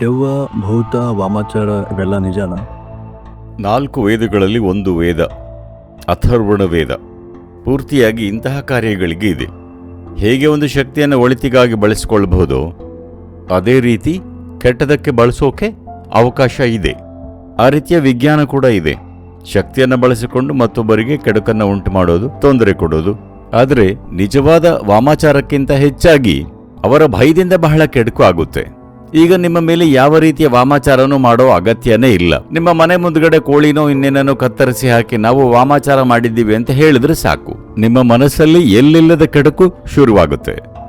ದೆವ್ವ, ಭೂತ, ವಾಮಾಚಾರ ಇವೆಲ್ಲ ನಿಜಾನ? ನಾಲ್ಕು ವೇದಗಳಲ್ಲಿ ಒಂದು ವೇದ, ಅಥರ್ವಣ ವೇದ. ಪೂರ್ತಿಯಾಗಿ ಇಂತಹ ಕಾರ್ಯಗಳಿಗೆ ಇದೆ. ಹೇಗೆ ಒಂದು ಶಕ್ತಿಯನ್ನು ಒಳಿತಿಗಾಗಿ ಬಳಸಿಕೊಳ್ಳಬಹುದು? ಅದೇ ರೀತಿ ಕೆಟ್ಟದಕ್ಕೆ ಬಳಸೋಕೆ ಅವಕಾಶ ಇದೆ. ಆ ರೀತಿಯ ವಿಜ್ಞಾನ ಕೂಡ ಇದೆ. ಶಕ್ತಿಯನ್ನು ಬಳಸಿಕೊಂಡು ಮತ್ತೊಬ್ಬರಿಗೆ ಕೆಡುಕನ್ನು ಉಂಟು ಮಾಡೋದು ತೊಂದರೆ ಕೊಡೋದು. ಆದರೆ ನಿಜವಾದ ವಾಮಾಚಾರಕ್ಕಿಂತ ಹೆಚ್ಚಾಗಿ ಅವರ ಭಯದಿಂದ ಬಹಳ ಕೆಡುಕು ಆಗುತ್ತೆ. ಈಗ ನಿಮ್ಮ ಮೇಲೆ ಯಾವ ರೀತಿಯ ವಾಮಾಚಾರನೂ ಮಾಡೋ ಅಗತ್ಯನೇ ಇಲ್ಲ. ನಿಮ್ಮ ಮನೆ ಮುಂದ್ಗಡೆ ಕೋಳಿನೋ ಇನ್ನೇನೋ ಕತ್ತರಿಸಿ ಹಾಕಿ ನಾವು ವಾಮಾಚಾರ ಮಾಡಿದ್ದೀವಿ ಅಂತ ಹೇಳಿದ್ರೆ ಸಾಕು. ನಿಮ್ಮ ಮನಸ್ಸಲ್ಲಿ ಎಲ್ಲಿಲ್ಲದ ಕೆಡಕು ಶುರುವಾಗುತ್ತೆ.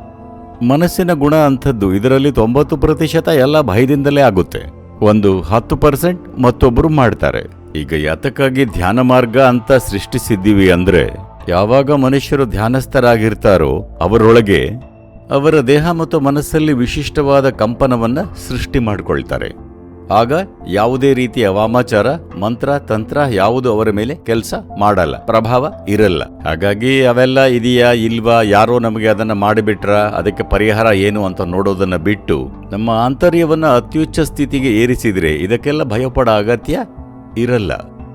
ಮನಸ್ಸಿನ ಗುಣ ಅಂಥದ್ದು ಇದರಲ್ಲಿ ತೊಂಬತ್ತು ಪ್ರತಿಶತ ಎಲ್ಲ ಭಯದಿಂದಲೇ ಆಗುತ್ತೆ. ಒಂದು ಹತ್ತು ಪರ್ಸೆಂಟ್ ಮತ್ತೊಬ್ಬರು ಮಾಡ್ತಾರೆ. ಈಗ ಯಾತಕ್ಕಾಗಿ ಧ್ಯಾನ ಮಾರ್ಗ ಅಂತ ಸೃಷ್ಟಿಸಿದ್ದೀವಿ ಅಂದ್ರೆ, ಯಾವಾಗ ಮನುಷ್ಯರು ಧ್ಯಾನಸ್ಥರಾಗಿರ್ತಾರೋ ಅವರೊಳಗೆ ಅವರ ದೇಹ ಮತ್ತು ಮನಸ್ಸಲ್ಲಿ ವಿಶಿಷ್ಟವಾದ ಕಂಪನವನ್ನು ಸೃಷ್ಟಿ ಮಾಡಿಕೊಳ್ತಾರೆ. ಆಗ ಯಾವುದೇ ರೀತಿಯ ವಾಮಾಚಾರ ಮಂತ್ರ, ತಂತ್ರ ಯಾವುದು ಅವರ ಮೇಲೆ ಕೆಲಸ ಮಾಡಲ್ಲ, ಪ್ರಭಾವ ಇರಲ್ಲ. ಹಾಗಾಗಿ ಅವೆಲ್ಲ ಇದೆಯಾ, ಇಲ್ವಾ, ಯಾರೋ ನಮಗೆ ಅದನ್ನ ಮಾಡಿಬಿಟ್ರ, ಅದಕ್ಕೆ ಪರಿಹಾರ ಏನು ಅಂತ ನೋಡೋದನ್ನ ಬಿಟ್ಟು ನಮ್ಮ ಆಂತರ್ಯವನ್ನ ಅತ್ಯುಚ್ಚ ಸ್ಥಿತಿಗೆ ಏರಿಸಿದ್ರೆ ಇದಕ್ಕೆಲ್ಲ ಭಯಪಡ ಅಗತ್ಯ ಇರಲ್ಲ.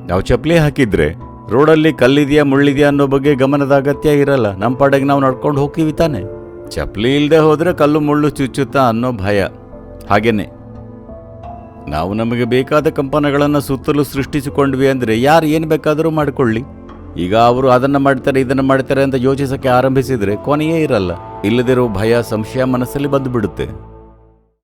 ನಾವು ಚಪ್ಪಲಿ ಹಾಕಿದ್ರೆ ರೋಡಲ್ಲಿ ಕಲ್ಲಿದೆಯಾ, ಮುಳ್ಳಿದೆಯಾ ಅನ್ನೋ ಬಗ್ಗೆ ಗಮನದ ಅಗತ್ಯ ಇರಲ್ಲ. ನಮ್ಮ ಪಾಡಿಗೆ ನಾವು ನಡ್ಕೊಂಡು ಹೋಗ್ತೀವಿ ತಾನೆ. ಚಪ್ಪಲಿ ಇಲ್ಲದೆ ಹೋದರೆ ಕಲ್ಲು ಮುಳ್ಳು ಚುಚ್ಚುತ್ತಾ ಅನ್ನೋ ಭಯ. ಹಾಗೇನೆ. ನಾವು ನಮಗೆ ಬೇಕಾದ ಕಂಪನಗಳನ್ನು ಸುತ್ತಲೂ ಸೃಷ್ಟಿಸಿಕೊಂಡ್ವಿ ಅಂದರೆ ಯಾರು ಏನು ಬೇಕಾದರೂ ಮಾಡಿಕೊಳ್ಳಿ. ಈಗ ಅವರು ಅದನ್ನು ಮಾಡ್ತಾರೆ, ಇದನ್ನು ಮಾಡ್ತಾರೆ ಅಂತ ಯೋಚಿಸೋಕ್ಕೆ ಆರಂಭಿಸಿದರೆ ಕೊನೆಯೇ ಇರಲ್ಲ. ಇಲ್ಲದಿರೋ ಭಯ, ಸಂಶಯ ಮನಸ್ಸಲ್ಲಿ ಬಂದು ಬಿಡುತ್ತೆ